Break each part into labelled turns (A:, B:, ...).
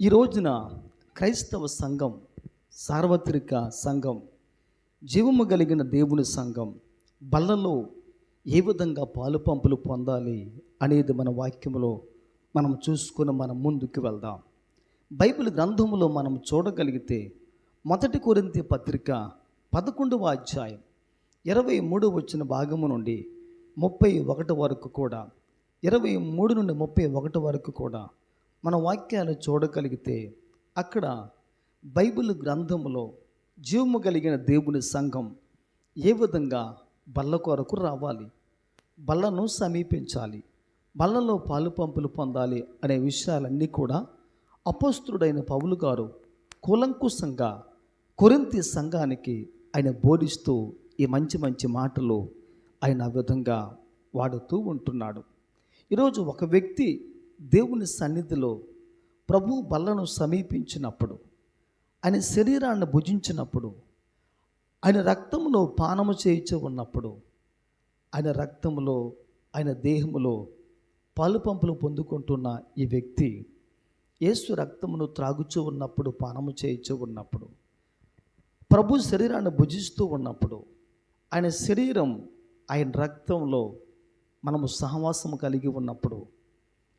A: ఈ రోజున క్రైస్తవ సంఘం సార్వత్రిక సంఘం జీవము కలిగిన దేవుని సంఘం బల్లలో ఏ విధంగా పాలు పంపులు పొందాలి అనేది మన వాక్యంలో మనం చూసుకుని మనం ముందుకు వెళ్దాం. బైబిల్ గ్రంథములో మనం చూడగలిగితే మొదటి కొరింతి పత్రిక పదకొండవ అధ్యాయం ఇరవై మూడు వచ్చిన భాగము నుండి ముప్పై ఒకటి వరకు కూడా ఇరవై మూడు నుండి ముప్పై ఒకటి వరకు కూడా మన వాక్యాలు చూడగలిగితే అక్కడ బైబిల్ గ్రంథంలో జీవము కలిగిన దేవుని సంఘం ఏ విధంగా బల్ల కొరకు రావాలి బల్లను సమీపించాలి బల్లలో పాలు పంపులు పొందాలి అనే విషయాలన్నీ కూడా అపోస్తుడైన పౌలు గారు కూలంకుశంగా కొరింతి సంఘానికి ఆయన బోధిస్తూ ఈ మంచి మంచి మాటలు ఆయన ఆ విధంగా వాడుతూ ఉంటున్నాడు. ఈరోజు ఒక వ్యక్తి దేవుని సన్నిధిలో ప్రభు బల్లను సమీపించినప్పుడు ఆయన శరీరాన్ని భుజించినప్పుడు ఆయన రక్తమును పానము చేయించి ఉన్నప్పుడు ఆయన రక్తములో ఆయన దేహములో పాలు పంపులు పొందుకుంటున్న ఈ వ్యక్తి యేసు రక్తమును త్రాగుచూ ఉన్నప్పుడు పానము చేయించు ఉన్నప్పుడు ప్రభు శరీరాన్ని భుజిస్తూ ఉన్నప్పుడు ఆయన శరీరం ఆయన రక్తంలో మనము సహవాసము కలిగి ఉన్నప్పుడు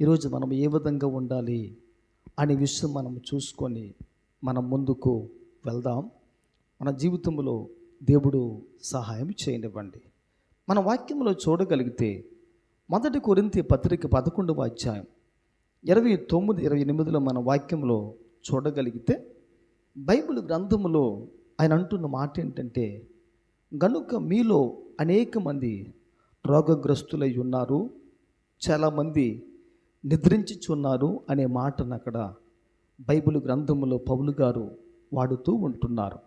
A: ఈరోజు మనం ఏ విధంగా ఉండాలి అనే విషయం మనం చూసుకొని మనం ముందుకు వెళ్దాం. మన జీవితంలో దేవుడు సహాయం చేయనివ్వండి. మన వాక్యంలో చూడగలిగితే మొదటి కొరింతి పత్రిక పదకొండవ అధ్యాయం ఇరవై తొమ్మిది ఇరవై ఎనిమిదిలో మన వాక్యంలో చూడగలిగితే బైబిల్ గ్రంథములో ఆయన అంటున్న మాట ఏంటంటే గనుక మీలో అనేక మంది రోగగ్రస్తులై ఉన్నారు చాలామంది నిద్రించుచున్నారు అనే మాటను అక్కడ బైబిల్ గ్రంథంలో పౌలు గారు వాడుతూ ఉంటున్నారు.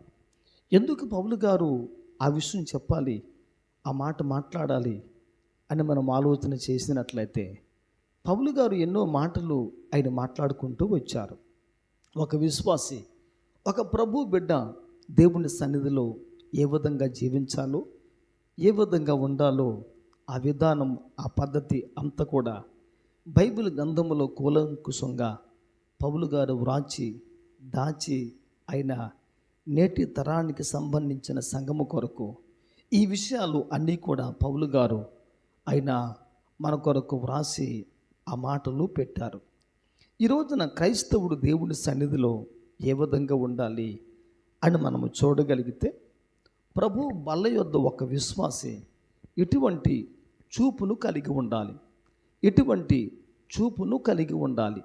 A: ఎందుకు పౌలు గారు ఆ విషయం చెప్పాలి ఆ మాట మాట్లాడాలి అని మనం ఆలోచన చేసినట్లయితే పౌలు గారు ఎన్నో మాటలు ఆయన మాట్లాడుకుంటూ వచ్చారు. ఒక విశ్వాసి ఒక ప్రభు బిడ్డ దేవుని సన్నిధిలో ఏ విధంగా జీవించాలో ఏ విధంగా ఉండాలో ఆ విధానం ఆ పద్ధతి అంతా కూడా బైబిల్ గ్రంథములో కూలంకుశంగా పౌలు గారు వ్రాచి దాచి ఆయన నేటి తరానికి సంబంధించిన సంఘము కొరకు ఈ విషయాలు అన్నీ కూడా పౌలు గారు ఆయన మన కొరకు వ్రాసి ఆ మాటలు పెట్టారు. ఈ రోజున క్రైస్తవుడు దేవుని సన్నిధిలో ఏ విధంగా ఉండాలి అని మనము చూడగలిగితే ప్రభు బల్ల యొద్ద ఒక విశ్వాసి ఎటువంటి చూపును కలిగి ఉండాలి. ఎటువంటి చూపును కలిగి ఉండాలి.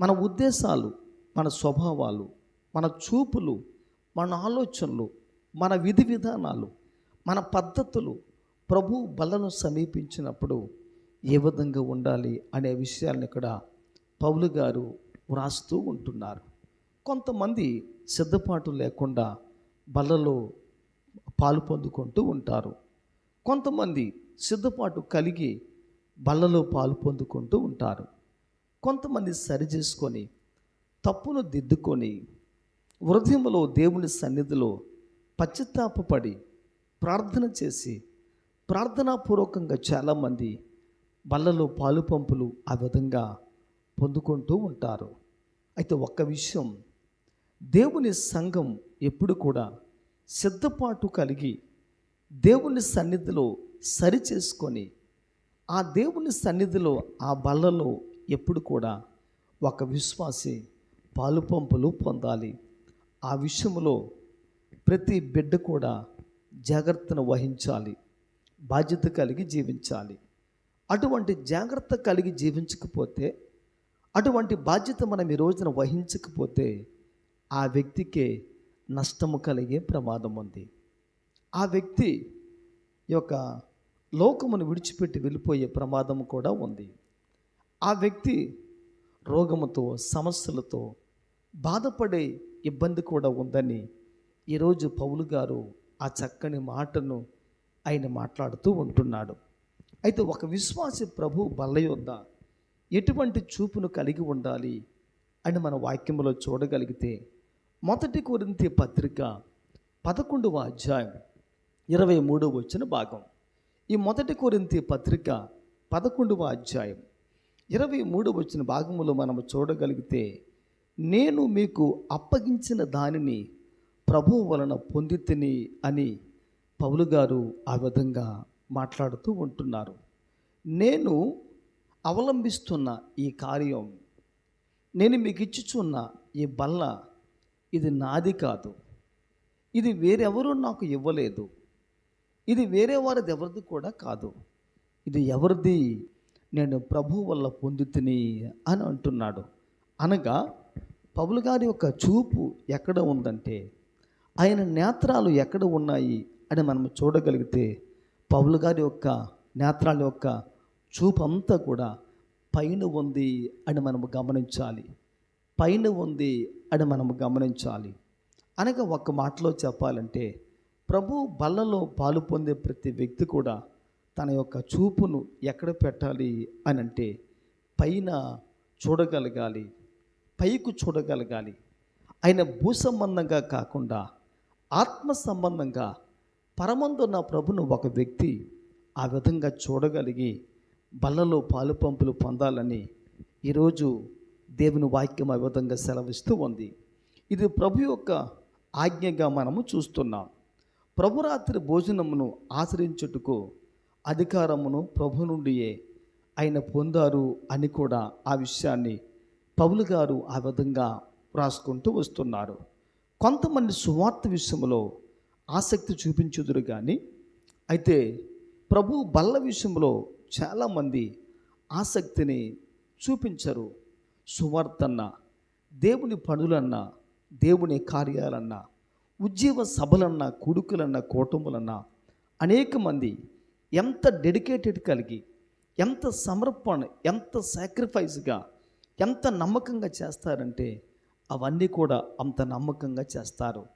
A: మన ఉద్దేశాలు మన స్వభావాలు మన చూపులు మన ఆలోచనలు మన విధి విధానాలు మన పద్ధతులు ప్రభు బలను సమీపించినప్పుడు ఏ విధంగా ఉండాలి అనే విషయాలను ఇక్కడ పౌలు గారు వ్రాస్తూ ఉంటున్నారు. కొంతమంది సిద్ధపాటు లేకుండా బలలో పాలు పొందుకుంటూ ఉంటారు. కొంతమంది సిద్ధపాటు కలిగి బల్లలో పాలు పొందుకుంటూ ఉంటారు. కొంతమంది సరి చేసుకొని తప్పును దిద్దుకొని హృదయంలో దేవుని సన్నిధిలో పశ్చాత్తాపడి ప్రార్థన చేసి ప్రార్థనాపూర్వకంగా చాలామంది బల్లలో పాలు పంపులు ఆ విధంగా పొందుకుంటూ ఉంటారు. అయితే ఒక్క విషయం దేవుని సంఘం ఎప్పుడు కూడా సిద్ధపాటు కలిగి దేవుని సన్నిధిలో సరి చేసుకొని ఆ దేవుని సన్నిధిలో ఆ బల్లలో ఎప్పుడు కూడా ఒక విశ్వాసి పాలు పంపులు పొందాలి. ఆ విషయంలో ప్రతి బిడ్డ కూడా జాగ్రత్తను వహించాలి. బాధ్యత కలిగి జీవించాలి. అటువంటి జాగ్రత్త కలిగి జీవించకపోతే అటువంటి బాధ్యత మనం ఈ రోజున వహించకపోతే ఆ వ్యక్తికే నష్టము కలిగే ప్రమాదం ఉంది. ఆ వ్యక్తి యొక్క లోకమును విడిచిపెట్టి వెళ్ళిపోయే ప్రమాదం కూడా ఉంది. ఆ వ్యక్తి రోగముతో సమస్యలతో బాధపడే ఇబ్బంది కూడా ఉందని ఈరోజు పౌలు గారు ఆ చక్కని మాటను ఆయన మాట్లాడుతూ ఉంటున్నాడు. అయితే ఒక విశ్వాసి ప్రభు బల్ల యొద్ద ఎటువంటి చూపును కలిగి ఉండాలి అని మన వాక్యంలో చూడగలిగితే మొదటి కొరింతి పత్రిక పదకొండవ అధ్యాయం ఇరవై మూడవ వచ్చిన భాగం. ఈ మొదటి కొరింతి పత్రిక పదకొండవ అధ్యాయం. ఇరవై మూడు వచ్చిన భాగములో మనము చూడగలిగితే నేను మీకు అప్పగించిన దానిని ప్రభు వలన పొందితిని అని పౌలు గారు ఆ విధంగా మాట్లాడుతూ ఉంటున్నారు. నేను అవలంబిస్తున్న ఈ కార్యం నేను మీకు ఇచ్చుచున్న ఈ బల్ల ఇది నాది కాదు. ఇది వేరెవరూ నాకు ఇవ్వలేదు. ఇది వేరే వారిది ఎవరిది కూడా కాదు. ఇది ఎవరిది? నేను ప్రభు వల్ల పొందుతుని అని అంటున్నాడు. అనగా పౌలు గారి యొక్క చూపు ఎక్కడ ఉందంటే ఆయన నేత్రాలు ఎక్కడ ఉన్నాయి అని మనం చూడగలిగితే పౌలు గారి యొక్క నేత్రాల యొక్క చూపు అంతా కూడా పైన ఉంది అని మనము గమనించాలి. పైన ఉంది అని మనము గమనించాలి. అనగా ఒక్క మాటలో చెప్పాలంటే ప్రభు బల్లలో పాలు పొందే ప్రతి వ్యక్తి కూడా తన యొక్క చూపును ఎక్కడ పెట్టాలి అని అంటే పైన చూడగలగాలి పైకి చూడగలగాలి. ఆయన భూ సంబంధంగా కాకుండా ఆత్మ సంబంధంగా పరమందున్న ప్రభును ఒక వ్యక్తి ఆ విధంగా చూడగలిగి బల్లలో పాలు పంపులు పొందాలని ఈరోజు దేవుని వాక్యం ఆ విధంగా సెలవిస్తూ ఉంది. ఇది ప్రభు యొక్క ఆజ్ఞగా మనము చూస్తున్నాం. ప్రభురాత్రి భోజనమును ఆచరించుటకు అధికారమును ప్రభు నుండియే ఆయన పొందారు అని కూడా ఆ విషయాన్ని పౌలు గారు ఆ విధంగా రాసుకుంటూ వస్తున్నారు. కొంతమంది సువార్త విషయంలో ఆసక్తి చూపించుదురు కానీ అయితే ప్రభు బల్ల విషయంలో చాలామంది ఆసక్తిని చూపించరు. సువార్తన్న దేవుని పనులన్నా దేవుని కార్యాలన్నా ఉద్యోగ సభలన్నా కొడుకులన్నా కుటుంబాలన్నా అనేక మంది ఎంత డెడికేటెడ్ కలిగి ఎంత సమర్పణ ఎంత సాక్రిఫైస్గా ఎంత నమ్మకంగా చేస్తారంటే అవన్నీ కూడా అంత నమ్మకంగా చేస్తారు.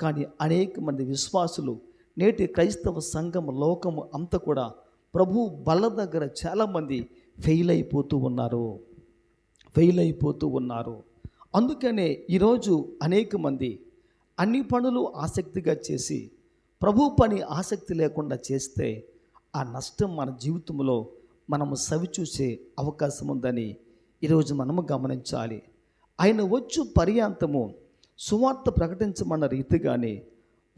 A: కానీ అనేక మంది విశ్వాసులు నేటి క్రైస్తవ సంఘం లోకము అంతా కూడా ప్రభు బల్ల దగ్గర చాలామంది ఫెయిల్ అయిపోతూ ఉన్నారు. ఫెయిల్ అయిపోతూ ఉన్నారు. అందుకనే ఈరోజు అనేక మంది అన్ని పనులు ఆసక్తిగా చేసి ప్రభు పని ఆసక్తి లేకుండా చేస్తే ఆ నష్టం మన జీవితంలో మనము సవిచూసే అవకాశం ఉందని ఈరోజు మనము గమనించాలి. ఆయన వచ్చు పర్యాంతము సువార్త ప్రకటించమన్న రీతిగానే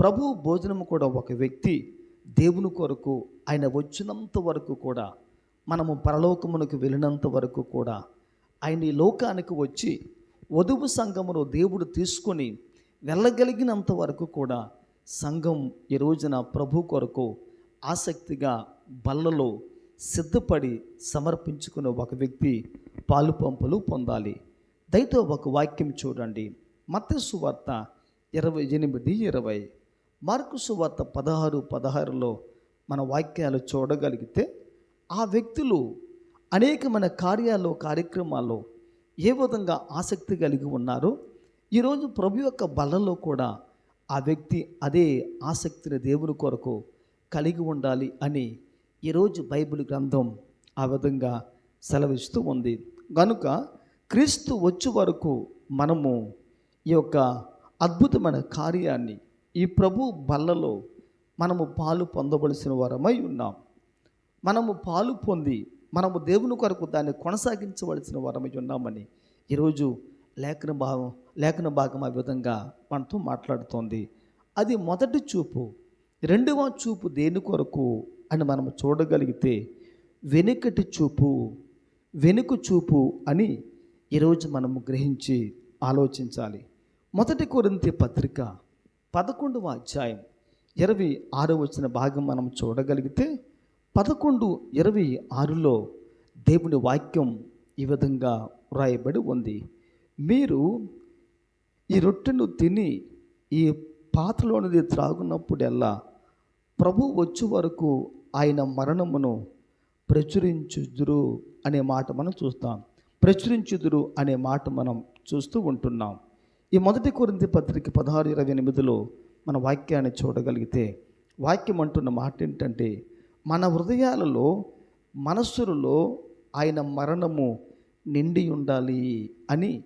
A: ప్రభు భోజనము కూడా ఒక వ్యక్తి దేవుని కొరకు ఆయన వచ్చినంత వరకు కూడా మనము పరలోకమునకు వెళ్ళినంత వరకు కూడా ఆయన ఈ లోకానికి వచ్చి వధువు సంఘమును దేవుడు తీసుకొని వెళ్ళగలిగినంత వరకు కూడా సంఘం ఈ రోజున ప్రభు కొరకు ఆసక్తిగా బల్లలో సిద్ధపడి సమర్పించుకున్న ఒక వ్యక్తి పాలు పంపులు పొందాలి. దయతో ఒక వాక్యం చూడండి. మత్స్సు వార్త ఇరవై ఎనిమిది ఇరవై. మార్కు సువార్త పదహారు పదహారులో మన వాక్యాలు చూడగలిగితే ఆ వ్యక్తులు అనేకమైన కార్యాలు కార్యక్రమాల్లో ఏ విధంగా ఆసక్తి కలిగి ఉన్నారో ఈరోజు ప్రభు యొక్క బలంలో కూడా ఆ వ్యక్తి అదే ఆసక్తిని దేవుని కొరకు కలిగి ఉండాలి అని ఈరోజు బైబిల్ గ్రంథం ఆ విధంగా సెలవిస్తూ ఉంది. కనుక క్రీస్తు వచ్చే వరకు మనము ఈ యొక్క అద్భుతమైన కార్యాన్ని ఈ ప్రభు బల్లలో మనము పాలు పొందవలసిన వారమై ఉన్నాం. మనము పాలు పొంది మనము దేవుని కొరకు దాన్ని కొనసాగించవలసిన వారమై ఉన్నామని ఈరోజు లేఖన భాగం లేఖన భాగం ఆ విధంగా మనతో మాట్లాడుతోంది. అది మొదటి చూపు. రెండవ చూపు దేని కొరకు అని మనం చూడగలిగితే వెనుకటి చూపు వెనుక చూపు అని ఈరోజు మనము గ్రహించి ఆలోచించాలి. మొదటి కొరింతి పత్రిక పదకొండవ అధ్యాయం ఇరవై ఆరు వచ్చిన భాగం మనం చూడగలిగితే పదకొండు ఇరవై ఆరులో దేవుని వాక్యం ఈ విధంగా వ్రాయబడి ఉంది. మీరు ఈ రొట్టెను తిని ఈ పాత్రలోనిది త్రాగునప్పుడెల్లా ప్రభు వచ్చే వరకు ఆయన మరణమును ప్రచురించుదురు అనే మాట మనం చూస్తాం. ప్రచురించుదురు అనే మాట మనం చూస్తూ ఉంటున్నాం. ఈ మొదటి కొరింది పత్రిక పదహారు ఇరవై ఎనిమిదిలో మన వాక్యాన్ని చూడగలిగితే వాక్యం అంటున్న మాట ఏంటంటే మన హృదయాలలో మనస్సులలో ఆయన మరణము నిండి ఉండాలి అని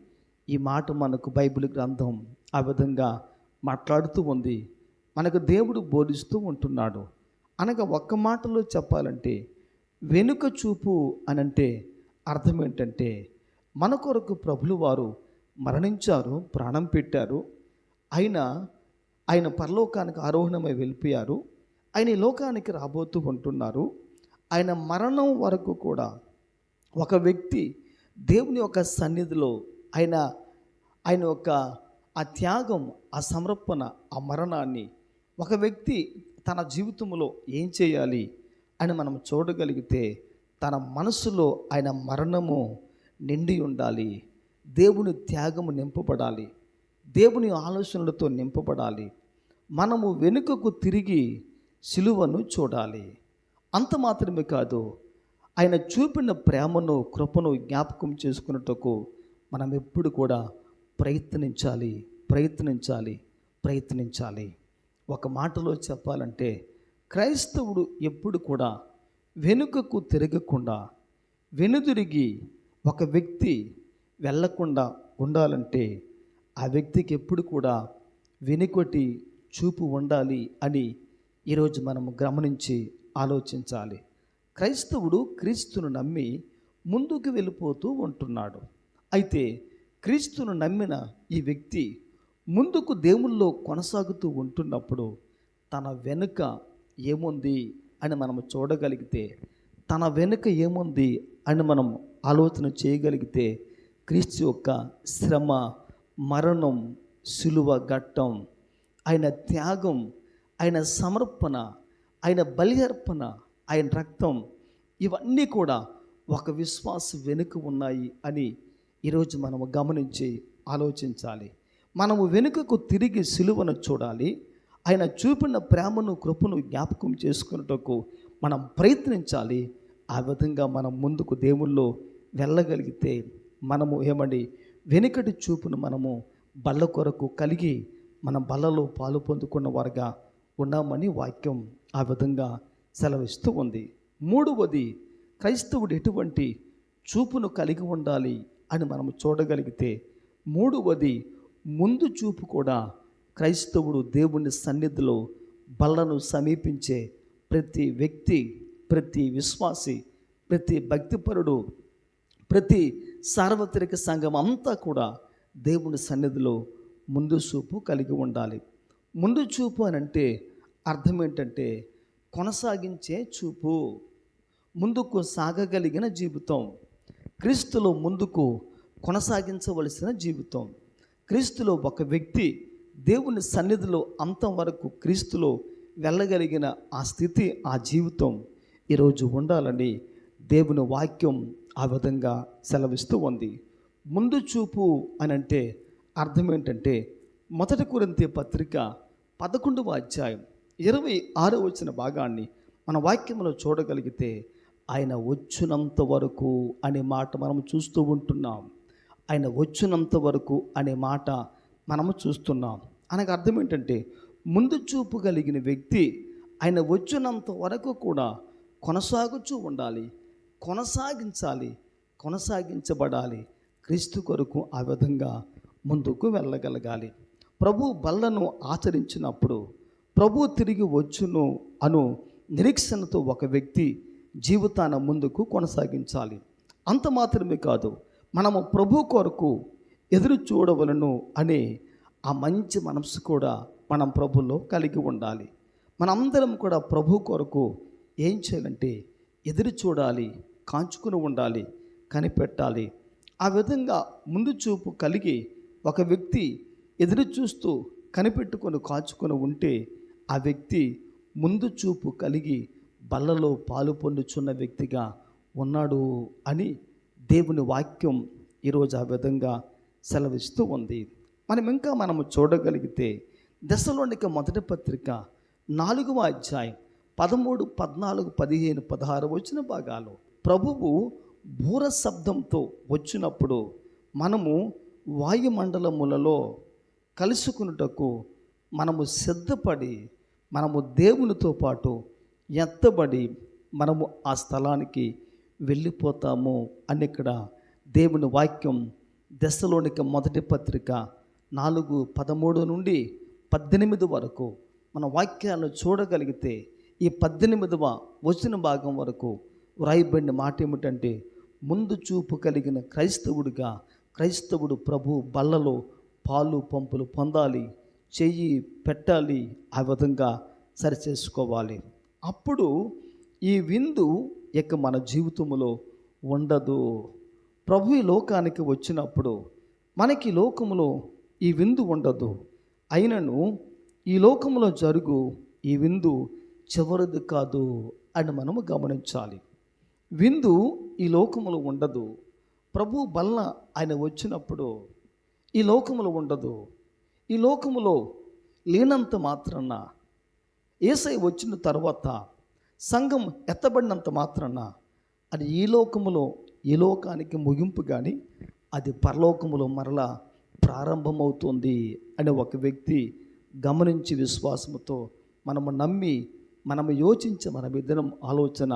A: ఈ మాట మనకు బైబిల్ గ్రంథం ఆ విధంగా మాట్లాడుతూ ఉంది. మనకు దేవుడు బోధిస్తూ ఉంటున్నాడు. అనగా ఒక్క మాటలో చెప్పాలంటే వెనుక చూపు అనంటే అర్థం ఏంటంటే మన కొరకు ప్రభులు వారు మరణించారు ప్రాణం పెట్టారు. ఆయన ఆయన పరలోకానికి ఆరోహణమై వెళ్ళిపోయారు. ఆయన ఈ లోకానికి రాబోతూ ఉంటున్నారు. ఆయన మరణం వరకు కూడా ఒక వ్యక్తి దేవుని యొక్క సన్నిధిలో ఆయన ఆయన యొక్క ఆ త్యాగం ఆ సమర్పణ ఆ మరణాన్ని ఒక వ్యక్తి తన జీవితంలో ఏం చేయాలి అని మనం చూడగలిగితే తన మనసులో ఆయన మరణము నిండి ఉండాలి. దేవుని త్యాగము నింపబడాలి. దేవుని ఆలోచనలతో నింపబడాలి. మనము వెనుకకు తిరిగి సిలువను చూడాలి. అంత మాత్రమే కాదు ఆయన చూపిన ప్రేమను కృపను జ్ఞాపకం చేసుకున్నట్టుకు మనం ఎప్పుడు కూడా ప్రయత్నించాలి ప్రయత్నించాలి ప్రయత్నించాలి. ఒక మాటలో చెప్పాలంటే క్రైస్తవుడు ఎప్పుడు కూడా వెనుకకు తిరగకుండా వెనుదిరిగి ఒక వ్యక్తి వెళ్ళకుండా ఉండాలంటే ఆ వ్యక్తికి ఎప్పుడు కూడా వెనుకటి చూపు ఉండాలి అని ఈరోజు మనము గమనించి ఆలోచించాలి. క్రైస్తవుడు క్రీస్తును నమ్మి ముందుకు వెళ్ళిపోతూ ఉంటున్నాడు. అయితే క్రీస్తును నమ్మిన ఈ వ్యక్తి ముందుకు దేవుల్లో కొనసాగుతూ ఉంటున్నప్పుడు తన వెనుక ఏముంది అని మనం చూడగలిగితే తన వెనుక ఏముంది అని మనం ఆలోచన చేయగలిగితే క్రీస్తు యొక్క శ్రమ మరణం సులువ ఘట్టం ఆయన త్యాగం ఆయన సమర్పణ ఆయన బలి అర్పణ ఆయన రక్తం ఇవన్నీ కూడా ఒక విశ్వాస వెనుక ఉన్నాయి అని ఈరోజు మనము గమనించి ఆలోచించాలి. మనము వెనుకకు తిరిగి సిలువను చూడాలి. ఆయన చూపిన ప్రేమను కృపను జ్ఞాపకం చేసుకున్నటకు మనం ప్రయత్నించాలి. ఆ విధంగా మనం ముందుకు దేవుల్లో వెళ్ళగలిగితే మనము ఏమండి వెనుకటి చూపును మనము బల్ల కొరకు కలిగి మన బల్లలో పాలు పొందుకున్న వారుగా ఉన్నామని వాక్యం ఆ విధంగా సెలవిస్తూ ఉంది. మూడవది క్రైస్తవుడు ఎటువంటి చూపును కలిగి ఉండాలి అని మనం చూడగలిగితే మూడవది ముందు చూపు కూడా క్రైస్తవుడు దేవుని సన్నిధిలో బల్లను సమీపించే ప్రతి వ్యక్తి ప్రతి విశ్వాసి ప్రతి భక్తిపరుడు ప్రతి సార్వత్రిక సంఘం అంతా కూడా దేవుని సన్నిధిలో ముందు చూపు కలిగి ఉండాలి. ముందు చూపు అని అంటే అర్థం ఏంటంటే కొనసాగించే చూపు ముందుకు సాగగలిగిన జీవితం. క్రీస్తులో ముందుకు కొనసాగించవలసిన జీవితం. క్రీస్తులో ఒక వ్యక్తి దేవుని సన్నిధిలో అంతం వరకు క్రీస్తులో వెళ్ళగలిగిన ఆ స్థితి ఆ జీవితం ఈరోజు ఉండాలని దేవుని వాక్యం ఆ విధంగా సెలవిస్తూ ఉంది. ముందు చూపు అని అంటే అర్థం ఏంటంటే మొదటి కురింతి పత్రిక పదకొండవ అధ్యాయం ఇరవై ఆరో వచ్చిన భాగాన్ని మన వాక్యంలో చూడగలిగితే ఆయన వచ్చినంత వరకు అనే మాట మనం చూస్తూ ఉంటున్నాం. ఆయన వచ్చినంత వరకు అనే మాట మనము చూస్తున్నాం. అనగా అర్థం ఏంటంటే ముందు చూపు కలిగిన వ్యక్తి ఆయన వచ్చినంత వరకు కూడా కొనసాగుచూ ఉండాలి కొనసాగించాలి కొనసాగించబడాలి క్రీస్తు కొరకు ఆ విధంగా ముందుకు వెళ్ళగలగాలి. ప్రభు బల్లను ఆచరించినప్పుడు ప్రభు తిరిగి వచ్చును అను నిరీక్షణతో ఒక వ్యక్తి జీవితాన్ని ముందుకు కొనసాగించాలి. అంత మాత్రమే కాదు మనము ప్రభు కొరకు ఎదురు చూడవలను అనే ఆ మంచి మనసు కూడా మనం ప్రభులో కలిగి ఉండాలి. మనందరం కూడా ప్రభు కొరకు ఏం చేయాలంటే ఎదురు చూడాలి కాంచుకుని ఉండాలి కనిపెట్టాలి. ఆ విధంగా ముందు చూపు కలిగి ఒక వ్యక్తి ఎదురు చూస్తూ కనిపెట్టుకొని కాచుకొని ఉంటే ఆ వ్యక్తి ముందు చూపు కలిగి బల్లలో పాలు పొందుచున్న వ్యక్తిగా ఉన్నాడు అని దేవుని వాక్యం ఈరోజు ఆ విధంగా సెలవిస్తూ ఉంది. మనం ఇంకా మనము చూడగలిగితే దశలోనికి మొదటి పత్రిక నాలుగవ అధ్యాయం పదమూడు పద్నాలుగు పదిహేను పదహారు వచ్చిన భాగాలు. ప్రభువు బూర శబ్దంతో వచ్చినప్పుడు మనము వాయుమండలములలో కలుసుకున్నటకు మనము సిద్ధపడి మనము దేవునితో పాటు ఎత్తబడి మనము ఆ స్థలానికి వెళ్ళిపోతాము అని ఇక్కడ దేవుని వాక్యం దశలోనిక మొదటి పత్రిక నాలుగు పదమూడు నుండి పద్దెనిమిది వరకు మన వాక్యాలను చూడగలిగితే ఈ పద్దెనిమిదవ వచ్చిన భాగం వరకు వ్రాయబడిన మాట ఏమిటంటే ముందు చూపు కలిగిన క్రైస్తవుడిగా క్రైస్తవుడు ప్రభు బల్లలో పాలు పంపులు పొందాలి చెయ్యి పెట్టాలి ఆ విధంగా సరిచేసుకోవాలి. అప్పుడు ఈ విందు ఇక మన జీవితంలో ఉండదు. ప్రభు ఈ లోకానికి వచ్చినప్పుడు మనకి ఈ లోకములో ఈ విందు ఉండదు. అయినను ఈ లోకంలో జరుగు ఈ విందు చివరిది కాదు అని మనము గమనించాలి. విందు ఈ లోకములో ఉండదు. ప్రభు బల్ల ఆయన వచ్చినప్పుడు ఈ లోకములో ఉండదు. ఈ లోకములో లేనంత మాత్రాన ఏసై వచ్చిన తర్వాత సంఘం ఎత్తబడినంత మాత్రాన అది ఈ లోకములో ఈ లోకానికి ముగింపు కానీ అది పరలోకములో మరలా ప్రారంభమవుతుంది అని ఒక వ్యక్తి గమనించి విశ్వాసముతో మనము నమ్మి మనము యోచించి మన విధనం ఆలోచన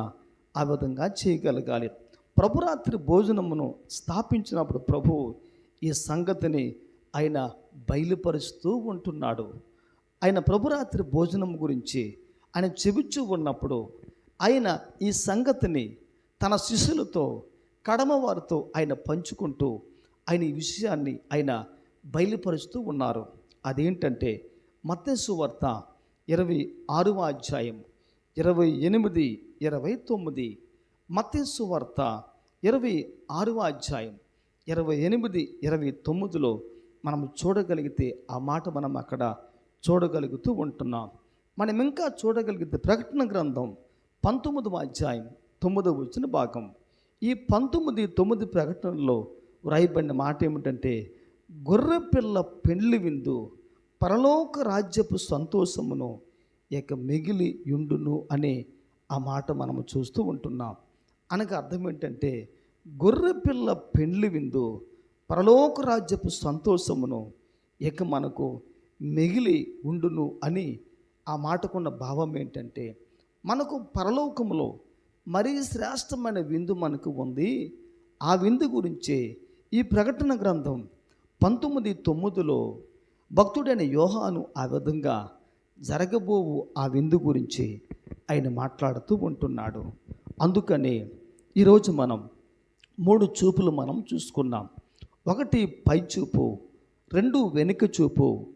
A: ఆ విధంగా చేయగలగాలి. ప్రభురాత్రి భోజనమును స్థాపించినప్పుడు ప్రభు ఈ సంగతిని ఆయన బయలుపరుస్తూ ఉంటున్నాడు. ఆయన ప్రభురాత్రి భోజనం గురించి ఆయన చెబుచూ ఉన్నప్పుడు ఆయన ఈ సంగతిని తన శిష్యులతో కడమవారితో ఆయన పంచుకుంటూ ఆయన ఈ విషయాన్ని ఆయన బయలుపరుస్తూ ఉన్నారు. అదేంటంటే మత్తేసు వార్త ఇరవై ఆరవ అధ్యాయం ఇరవై ఎనిమిది ఇరవై తొమ్మిది. మత్తేసు వార్త ఇరవై ఆరవ అధ్యాయం ఇరవై ఎనిమిది ఇరవై తొమ్మిదిలో మనం చూడగలిగితే ఆ మాట మనం అక్కడ చూడగలుగుతూ ఉంటున్నాం. మనం ఇంకా చూడగలిగితే ప్రకటన గ్రంథం పంతొమ్మిదవ అధ్యాయం తొమ్మిదవ వచ్చిన భాగం. ఈ పంతొమ్మిది తొమ్మిది ప్రకటనలో వ్రాయబడిన మాట ఏమిటంటే గొర్రెపిల్ల పెండ్లి విందు పరలోక రాజ్యపు సంతోషమును ఇక మిగిలి యుండును అనే ఆ మాట మనము చూస్తూ ఉంటున్నాం. అనగా అర్థం ఏంటంటే గొర్రెపిల్ల పెండ్లి విందు పరలోక రాజ్యపు సంతోషమును ఇక మనకు మిగిలి ఉండును అని ఆ మాటకున్న భావం ఏంటంటే మనకు పరలోకములో మరీ శ్రేష్టమైన విందు మనకు ఉంది. ఆ విందు గురించే ఈ ప్రకటన గ్రంథం పంతొమ్మిది తొమ్మిదిలో భక్తుడైన యోహాను ఆ విధంగా జరగబోవు ఆ విందు గురించి ఆయన మాట్లాడుతూ ఉంటున్నాడు. అందుకనే ఈరోజు మనం మూడు చూపులు మనం చూసుకున్నాం. ఒకటి పై చూపు రెండు వెనుక చూపు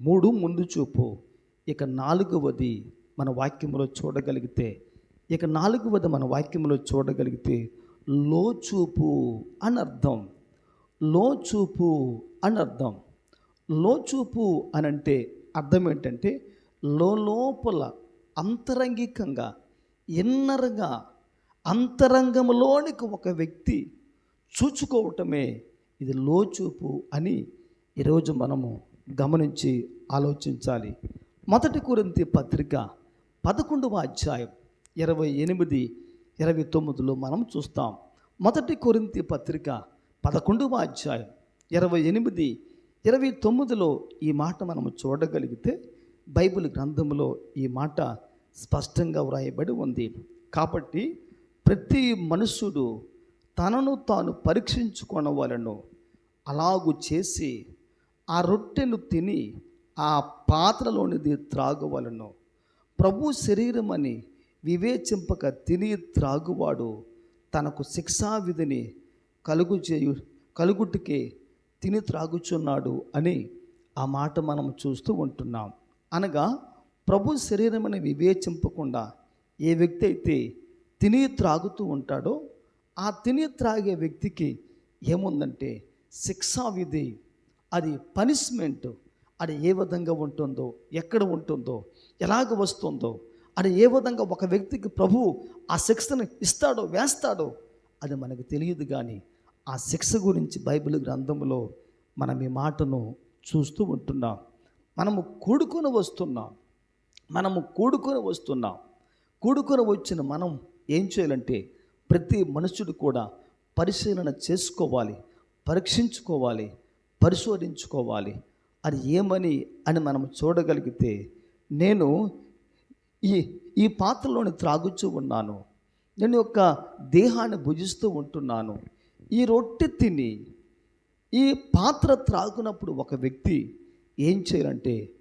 A: మూడు ముందు చూపు. ఇక నాలుగవది మన వాక్యంలో చూడగలిగితే ఇక నాలుగవది మన వాక్యంలో చూడగలిగితే లోచూపు అని అర్థం. లోచూపు అని అర్థం. లోచూపు అని అంటే అర్థం ఏంటంటే లోపల అంతరంగికంగా ఇన్నర్గా అంతరంగంలోనికి ఒక వ్యక్తి చూచుకోవటమే ఇది లోచూపు అని ఈరోజు మనము గమనించి ఆలోచించాలి. మొదటి కురింతి పత్రిక పదకొండవ అధ్యాయం ఇరవై ఎనిమిది ఇరవై తొమ్మిదిలో మనం చూస్తాం. మొదటి కొరింథీ పత్రిక పదకొండవ అధ్యాయం ఇరవై ఎనిమిది ఇరవై తొమ్మిదిలో ఈ మాట మనం చూడగలిగితే బైబిల్ గ్రంథంలో ఈ మాట స్పష్టంగా వ్రాయబడి ఉంది. కాబట్టి ప్రతి మనుషుడు తనను తాను పరీక్షించుకొనవలను అలాగు చేసి ఆ రొట్టెను తిని ఆ పాత్రలోనిది త్రాగువలను. ప్రభు శరీరం అని వివేచింపక తిని త్రాగువాడు తనకు శిక్షా విధిని కలుగు చేయు కలుగుటికే తిని త్రాగుచున్నాడు అని ఆ మాట మనం చూస్తూ ఉంటున్నాం. అనగా ప్రభు శరీరమని వివేచింపకుండా ఏ వ్యక్తి అయితే తిని త్రాగుతూ ఉంటాడో ఆ తిని త్రాగే వ్యక్తికి ఏముందంటే శిక్షా విధి అది పనిష్మెంట్ అది ఏ విధంగా ఉంటుందో ఎక్కడ ఉంటుందో ఎలాగ వస్తుందో అది ఏ విధంగా ఒక వ్యక్తికి ప్రభు ఆ శిక్షను ఇస్తాడో వేస్తాడో అది మనకు తెలియదు కానీ ఆ శిక్ష గురించి బైబిల్ గ్రంథంలో మనం ఈ మాటను చూస్తూ ఉంటున్నాం. మనము కూడుకొని వస్తున్నాం. మనము కూడుకొని వస్తున్నాం. కూడుకొని వచ్చిన మనం ఏం చేయాలంటే ప్రతి మనుషుడు కూడా పరిశీలన చేసుకోవాలి పరీక్షించుకోవాలి పరిశోధించుకోవాలి. అది ఏమని అని మనం చూడగలిగితే నేను ఈ ఈ పాత్రలోని త్రాగుచూ ఉన్నాను. నేను యొక్క దేహాన్ని భుజిస్తూ ఉంటున్నాను. ఈ రొట్టె తిని ఈ పాత్ర త్రాగునప్పుడు ఒక వ్యక్తి ఏం చేయాలంటే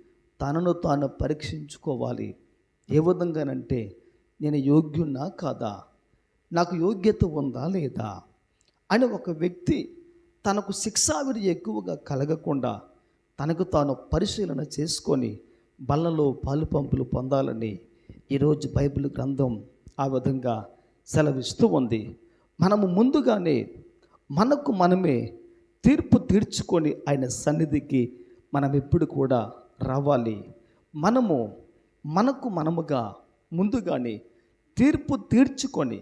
A: తనను తాను పరీక్షించుకోవాలి. ఏ విధంగానంటే నేను యోగ్యున్నా కాదా? నాకు యోగ్యత ఉందా లేదా? అని ఒక వ్యక్తి తనకు శిక్షావిధి ఎక్కువగా కలగకుండా తనకు తాను పరిశీలన చేసుకొని బల్లలో పాలు పంపులు పొందాలని ఈరోజు బైబిల్ గ్రంథం ఆ విధంగా సెలవిస్తూ ఉంది. మనము ముందుగానే మనకు మనమే తీర్పు తీర్చుకొని ఆయన సన్నిధికి మనం ఎప్పుడు కూడా రావాలి. మనము మనకు మనముగా ముందుగానే తీర్పు తీర్చుకొని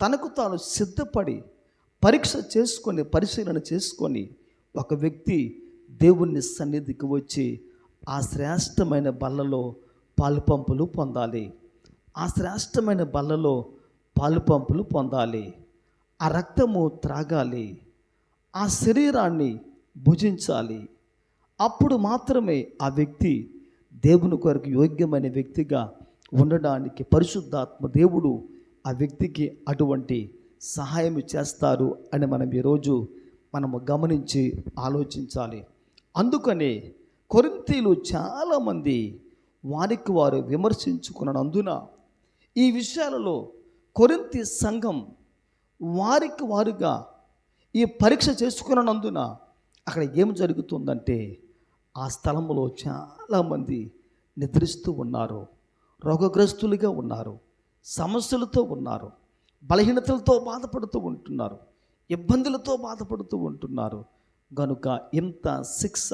A: తనకు తాను సిద్ధపడి పరీక్ష చేసుకొని పరిశీలన చేసుకొని ఒక వ్యక్తి దేవుని సన్నిధికి వచ్చి ఆ శ్రేష్టమైన బల్లలో పాలుపంపులు పొందాలి. ఆ శ్రేష్టమైన బల్లలో పాలుపంపులు పొందాలి. ఆ రక్తము త్రాగాలి. ఆ శరీరాన్ని భుజించాలి. అప్పుడు మాత్రమే ఆ వ్యక్తి దేవుని కొరకు యోగ్యమైన వ్యక్తిగా ఉండడానికి పరిశుద్ధాత్మ దేవుడు ఆ వ్యక్తికి అటువంటి సహాయం చేస్తారు అని మనం ఈరోజు మనము గమనించి ఆలోచించాలి. అందుకనే కొరింతీలు చాలామంది వారికి వారు విమర్శించుకున్నందున ఈ విషయాలలో కొరింతి సంఘం వారికి వారుగా ఈ పరీక్ష చేసుకున్నందున అక్కడ ఏం జరుగుతుందంటే ఆ స్థలంలో చాలామంది నిద్రిస్తూ ఉన్నారు రోగగ్రస్తులుగా ఉన్నారు సమస్యలతో ఉన్నారు. బలహీనతలతో బాధపడుతూ ఉంటున్నారు ఇబ్బందులతో బాధపడుతూ ఉంటున్నారు. కనుక ఇంత శిక్ష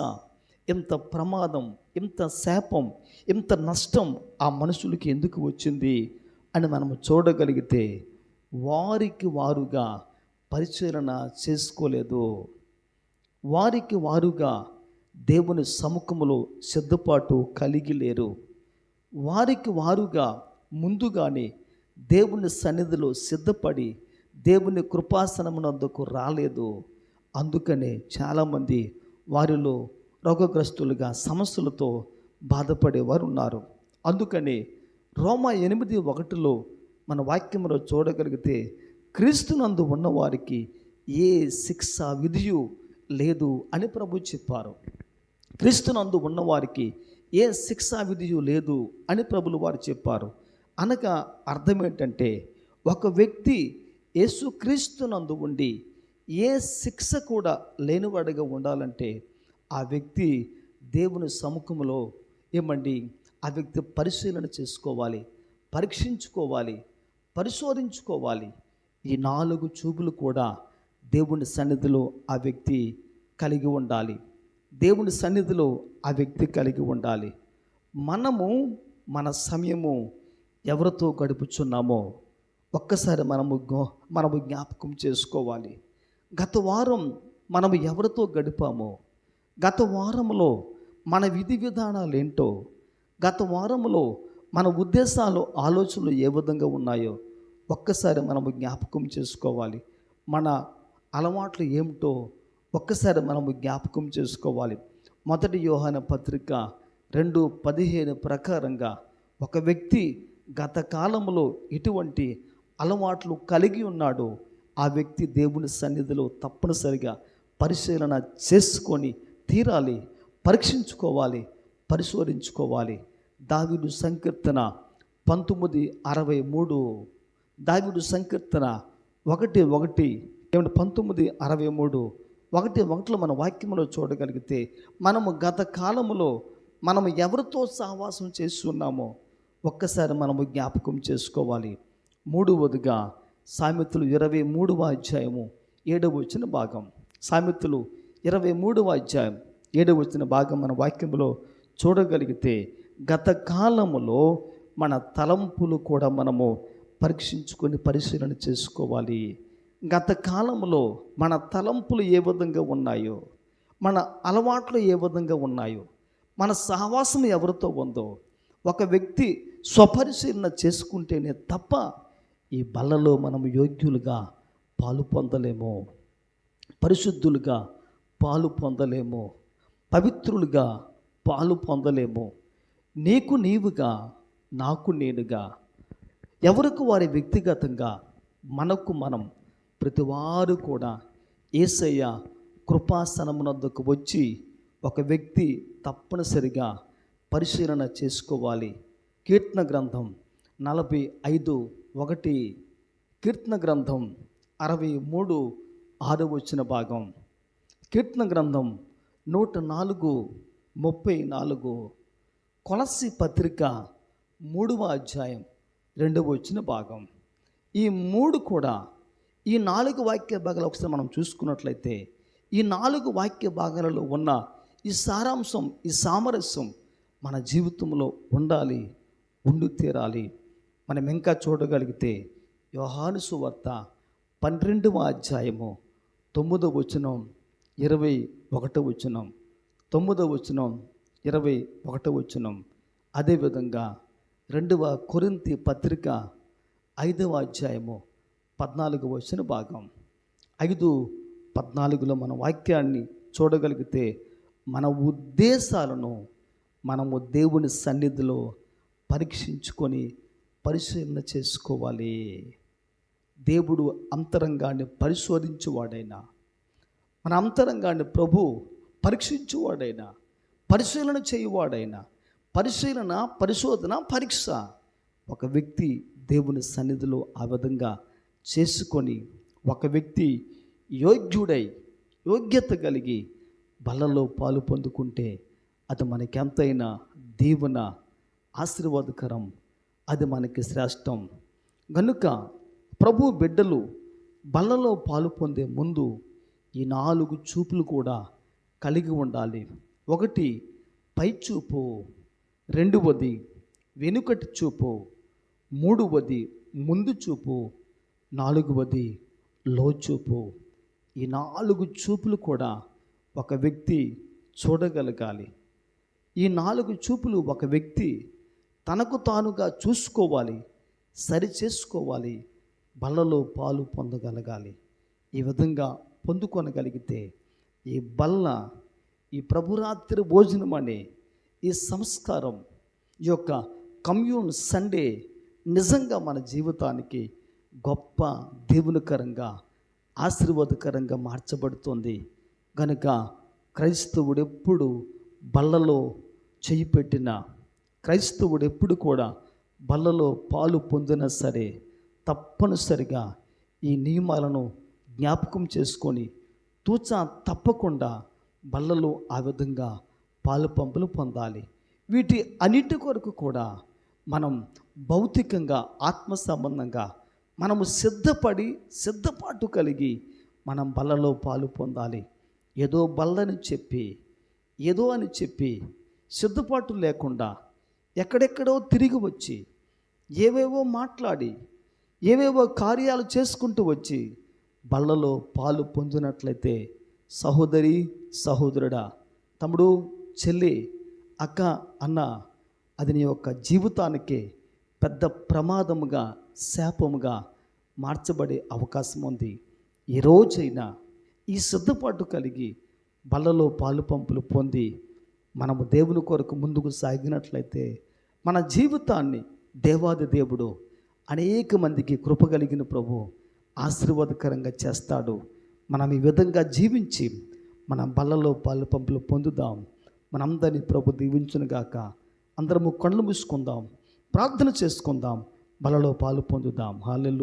A: ఇంత ప్రమాదం ఇంత శాపం ఇంత నష్టం ఆ మనుషులకి ఎందుకు వచ్చింది అని మనము చూడగలిగితే వారికి వారుగా పరిశీలన చేసుకోలేదు. వారికి వారుగా దేవుని సముఖములో సిద్ధపాటు కలిగి లేరు. వారికి వారుగా ముందుగానే దేవుని సన్నిధిలో సిద్ధపడి దేవుని కృపాసనమునందుకు రాలేదు. అందుకనే చాలామంది వారిలో రోగగ్రస్తులుగా సమస్యలతో బాధపడేవారు ఉన్నారు. అందుకని రోమా ఎనిమిది ఒకటిలో మన వాక్యంలో చూడగలిగితే క్రీస్తునందు ఉన్నవారికి ఏ శిక్ష విధియు లేదు అని ప్రభు చెప్పారు. క్రీస్తునందు ఉన్నవారికి ఏ శిక్షా విధియు లేదు అని ప్రభులు వారు చెప్పారు. అనగా అర్థం ఏంటంటే ఒక వ్యక్తి యేసుక్రీస్తునందు ఉండి ఏ శిక్ష కూడా లేనివాడిగా ఉండాలంటే ఆ వ్యక్తి దేవుని సముఖంలో ఏమండి? ఆ వ్యక్తి పరిశీలన చేసుకోవాలి పరీక్షించుకోవాలి పరిశోధించుకోవాలి. ఈ నాలుగు చూపులు కూడా దేవుని సన్నిధిలో ఆ వ్యక్తి కలిగి ఉండాలి. దేవుని సన్నిధిలో ఆ వ్యక్తి కలిగి ఉండాలి. మనము మన సమయము ఎవరితో గడుపుచున్నామో ఒక్కసారి మనము మనము జ్ఞాపకం చేసుకోవాలి. గత వారం మనము ఎవరితో గడిపామో గత వారంలో మన విధి విధానాలు ఏంటో గత వారంలో మన ఉద్దేశాలు ఆలోచనలు ఏ విధంగా ఉన్నాయో ఒక్కసారి మనము జ్ఞాపకం చేసుకోవాలి. మన అలవాట్లు ఏమిటో ఒక్కసారి మనము జ్ఞాపకం చేసుకోవాలి. మొదటి యోహాన పత్రిక రెండు పదిహేను ప్రకారంగా ఒక వ్యక్తి గత కాలంలో ఎటువంటి అలవాట్లు కలిగి ఉన్నాడో. ఆ వ్యక్తి దేవుని సన్నిధిలో తప్పనిసరిగా పరిశీలన చేసుకొని తీరాలి పరీక్షించుకోవాలి పరిశోధించుకోవాలి. దావిడు సంకీర్తన పంతొమ్మిది అరవై మూడు. దావిడు సంకీర్తన ఒకటి ఒకటి. ఏమంటే పంతొమ్మిది అరవై మూడు. ఒకటి ఒకటిలో మన వాక్యంలో చూడగలిగితే మనము గత కాలంలో మనము ఎవరితో సహవాసం చేస్తున్నామో ఒక్కసారి మనము జ్ఞాపకం చేసుకోవాలి. మూడవదిగా సామెతలు ఇరవై మూడవ అధ్యాయము ఏడవ వచ్చిన భాగం. సామెతలు ఇరవై మూడవ అధ్యాయం ఏడవ వచ్చిన భాగం మన వాక్యంలో చూడగలిగితే గత కాలములో మన తలంపులు కూడా మనము పరీక్షించుకొని పరిశీలన చేసుకోవాలి. గత కాలంలో మన తలంపులు ఏ విధంగా ఉన్నాయో మన అలవాట్లు ఏ విధంగా ఉన్నాయో మన సహవాసం ఎవరితో ఉందో ఒక వ్యక్తి స్వపరిశీలన చేసుకుంటేనే తప్ప ఈ బలలో మనం యోగ్యులుగా పాలు పొందలేము పరిశుద్ధులుగా పాలు పొందలేము పవిత్రులుగా పాలు పొందలేము. నీకు నీవుగా నాకు నేనుగా ఎవరికి వారి వ్యక్తిగతంగా మనకు మనం ప్రతివారు కూడా ఏసయ్య కృపాసనమునందుకు వచ్చి ఒక వ్యక్తి తప్పనిసరిగా పరిశీలన చేసుకోవాలి. కీర్తన గ్రంథం నలభై ఐదు ఒకటి. కీర్తన గ్రంథం అరవై మూడు ఆరు వచ్చిన భాగం. కీర్తన గ్రంథం నూట నాలుగు ముప్పై నాలుగు. కొలసి పత్రిక మూడవ అధ్యాయం రెండవ వచ్చిన భాగం. ఈ మూడు కూడా ఈ నాలుగు వాక్య భాగాలు ఒకసారి మనం చూసుకున్నట్లయితే ఈ నాలుగు వాక్య భాగాలలో ఉన్న ఈ సారాంశం ఈ సామరస్యం మన జీవితంలో ఉండాలి ఉండి తీరాలి. మనం ఇంకా చూడగలిగితే యోహాను సువార్త పన్నెండవ అధ్యాయము తొమ్మిదవ వచనం ఇరవై ఒకటో వచనం తొమ్మిదవ వచనం ఇరవై ఒకటో వచనం. అదేవిధంగా రెండవ కొరింతి పత్రిక ఐదవ అధ్యాయము పద్నాలుగు వచ్చిన భాగం. ఐదు పద్నాలుగులో మన వాక్యాన్ని చూడగలిగితే మన ఉద్దేశాలను మనము దేవుని సన్నిధిలో పరీక్షించుకొని పరిశీలన చేసుకోవాలి. దేవుడు అంతరంగాన్ని పరిశోధించువాడైనా మన అంతరంగాన్ని ప్రభు పరీక్షించువాడైనా పరిశీలన చేయువాడైనా పరిశీలన పరిశోధన పరీక్ష ఒక వ్యక్తి దేవుని సన్నిధిలో ఆ విధంగా చేసుకొని ఒక వ్యక్తి యోగ్యుడై యోగ్యత కలిగి బలలో పాలు పొందుకుంటే అది మనకెంతైనా దీవున ఆశీర్వాదకరం అది మనకి శ్రేష్టం. గనుక ప్రభు బిడ్డలు బల్లలో పాలు పొందే ముందు ఈ నాలుగు చూపులు కూడా కలిగి ఉండాలి. ఒకటి పై చూపు రెండవది వెనుకటి చూపు మూడవది ముందు చూపు నాలుగవది లోచూపు ఈ నాలుగు చూపులు కూడా ఒక వ్యక్తి చూడగలగాలి. ఈ నాలుగు చూపులు ఒక వ్యక్తి తనకు తానుగా చూసుకోవాలి సరి చేసుకోవాలి బల్లలో పాలు పొందగలగాలి. ఈ విధంగా పొందుకొనగలిగితే ఈ బల్ల ఈ ప్రభురాత్రి భోజనం అనే ఈ సంస్కారం ఈ యొక్క కమ్యూన్ సండే నిజంగా మన జీవితానికి గొప్ప దేవునికరంగా ఆశీర్వాదకరంగా మార్చబడుతుంది. కనుక క్రైస్తవుడు ఎప్పుడు బల్లలో చేయి పెట్టిన క్రైస్తవుడు ఎప్పుడు కూడా బల్లలో పాలు పొందినా సరే తప్పనిసరిగా ఈ నియమాలను జ్ఞాపకం చేసుకొని తూచా తప్పకుండా బల్లలో ఆ విధంగా పాలు పంపులు పొందాలి. వీటి అన్నిటి కొరకు కూడా మనం భౌతికంగా ఆత్మ సంబంధంగా మనము సిద్ధపడి సిద్ధపాటు కలిగి మనం బల్లలో పాలు పొందాలి. ఏదో బల్లని చెప్పి ఏదో అని చెప్పి సిద్ధపాటు లేకుండా ఎక్కడెక్కడో తిరిగి వచ్చి ఏవేవో మాట్లాడి ఏవేవో కార్యాలు చేసుకుంటూ వచ్చి బళ్ళలో పాలు పొందినట్లయితే సహోదరి సహోదరుడా తమ్ముడు చెల్లి అక్క అన్న అది నీ యొక్క జీవితానికి పెద్ద ప్రమాదముగా శాపముగా మార్చబడే అవకాశం ఉంది. ఈ రోజైనా ఈ సిద్ధపాటు కలిగి బలలో పాలు పంపులు పొంది మనము దేవుని కొరకు ముందుకు సాగినట్లయితే మన జీవితాన్ని దేవాది దేవుడు అనేక మందికి కృప కలిగిన ప్రభు ఆశీర్వాదకరంగా చేస్తాడు. మనం ఈ విధంగా జీవించి మనం బల్లలో పాలు పంపులు పొందుదాం. మనందరినీ ప్రభు దీవించునుగాక అందరము కళ్ళు మూసుకుందాం. ప్రార్థన చేసుకుందాం. బలలో పాలు పొందుదాం. హాలెలు